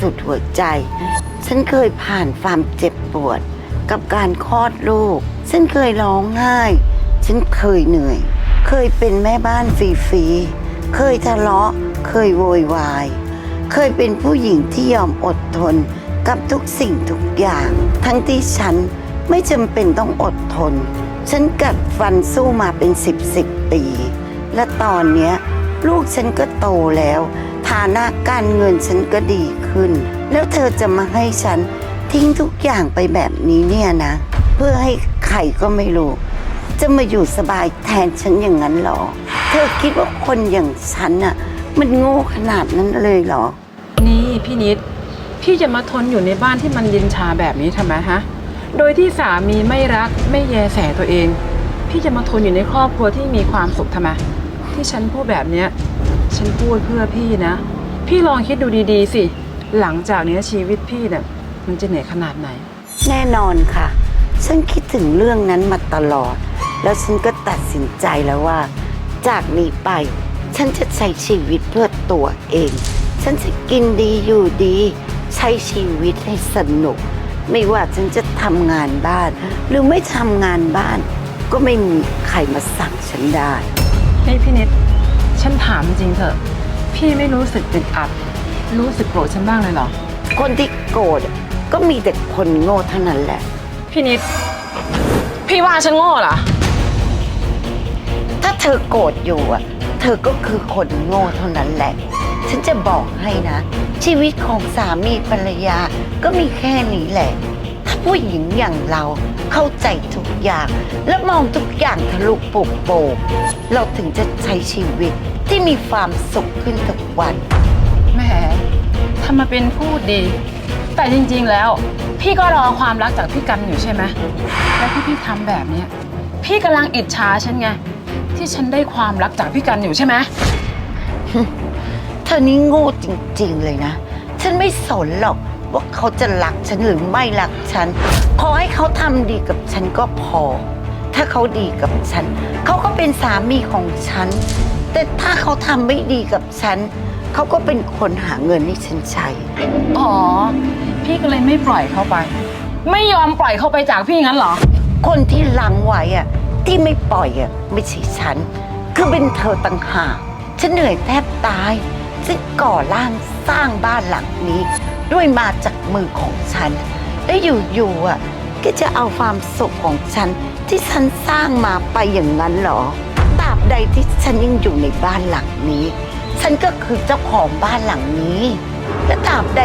สุดหัวใจ ฉันเคยผ่านความเจ็บปวด กับการคลอดลูก ฉันเคยร้องไห้ ฉันเคยเหนื่อย เคยเป็นแม่บ้านฟรีๆ เคยทะเลาะ เคยโวยวาย เคยเป็นผู้หญิงที่ยอมอดทนกับทุกสิ่งทุกอย่าง ทั้งที่ฉันไม่จำเป็นต้องอดทน ฉันกัดฟันสู้มาเป็นสิบสิบปี และตอนเนี้ยลูกฉันก็โตแล้ว ฐานะการเงินฉันก็ดีขึ้น แล้วเธอจะมาให้ฉันทิ้งทุกอย่างไปแบบนี้เนี่ยนะ เพื่อให้ใครก็ไม่รู้ จะมาอยู่สบายแทนฉันอย่างนั้นหรอ เธอคิดว่าคนอย่างฉันน่ะ มันโง่ขนาดนั้นเลยเหรอ นี่พี่นิด พี่จะมาทนอยู่ในบ้านที่มันเย็นชาแบบนี้ทำไมฮะ โดยที่สามีไม่รักไม่แยแสตัวเอง พี่จะมาทนอยู่ในครอบครัวที่มีความสุขทำไมที่ฉันพูดแบบเนี้ย ฉันพูดเพื่อพี่นะ พี่ลองคิดดูดีๆ สิ หลังจากเนี้ยชีวิตพี่เนี่ยมันจะเหนื่อยขนาดไหน แน่นอนค่ะ ฉันคิดถึงเรื่องนั้นมาตลอด แล้วฉันก็ตัดสินใจแล้วว่า จากนี้ไป ฉันจะใช้ชีวิตเพื่อตัวเอง ฉันจะกินดีอยู่ดี ใช้ชีวิตให้สนุก ไม่ว่าฉันจะทำงานบ้าน หรือไม่ทำงานบ้าน ก็ไม่มีใครมาสั่งฉันได้ นี่พี่นิด ฉันถามจริงเถอะ พี่ไม่รู้สึกอึดอัด รู้สึกโกรธฉันบ้างเลยเหรอ คนที่โกรธก็มีแต่คนโง่เท่านั้นแหละ พี่นิด พี่ว่าฉันโง่เหรอ ถ้าเธอโกรธอยู่อะ เธอก็คือคนโง่เท่านั้นแหละ ฉันจะบอกให้นะ ชีวิตของสามีภรรยาก็มีแค่นี้แหละถ้า ผู้หญิงอย่างเราเข้าใจทุกอย่าง และมองทุกอย่างทะลุปุกโป่งเราถึงจะใช้ชีวิตที่มีความสุขขึ้นทุกวัน แหมทำมาเป็นพูดดี แต่จริงๆแล้ว พี่ก็รอความรักจากพี่กันอยู่ใช่ไหมแล้วที่พี่ทำแบบเนี้ยพี่กำลังอิจฉาฉันไง ที่ฉันได้ความรักจากพี่กันอยู่ใช่ไหมเธอนี่โง่จริงๆเลยนะ ฉันไม่สนหรอก ว่าเขาจะรักฉันหรือไม่รักฉัน ขอให้เขาทำดีกับฉันก็พอ ถ้าเขาดีกับฉัน เขาก็เป็นสามีของฉัน แต่ถ้าเขาทำไม่ดีกับฉัน เขาก็เป็นคนหาเงินให้ฉันใช้ อ๋อ พี่ก็เลยไม่ปล่อยเขาไป ไม่ยอมปล่อยเขาไปจากพี่งั้นเหรอ คนที่ลังไว้อะที่ไม่ปล่อยอะไม่ใช่ฉัน คือเป็นเธอต่างหากฉันเหนื่อยแทบตายฉันก่อร่างสร้างบ้านหลังนี้ ด้วยมาจากมือของฉัน และอยู่ๆอะก็จะเอาความสุขของฉันที่ฉันสร้างมาไปอย่างนั้นเหรอตราบใดที่ฉันยังอยู่ในบ้านหลังนี้ ฉันก็คือเจ้าของบ้านหลังนี้ และตราบใด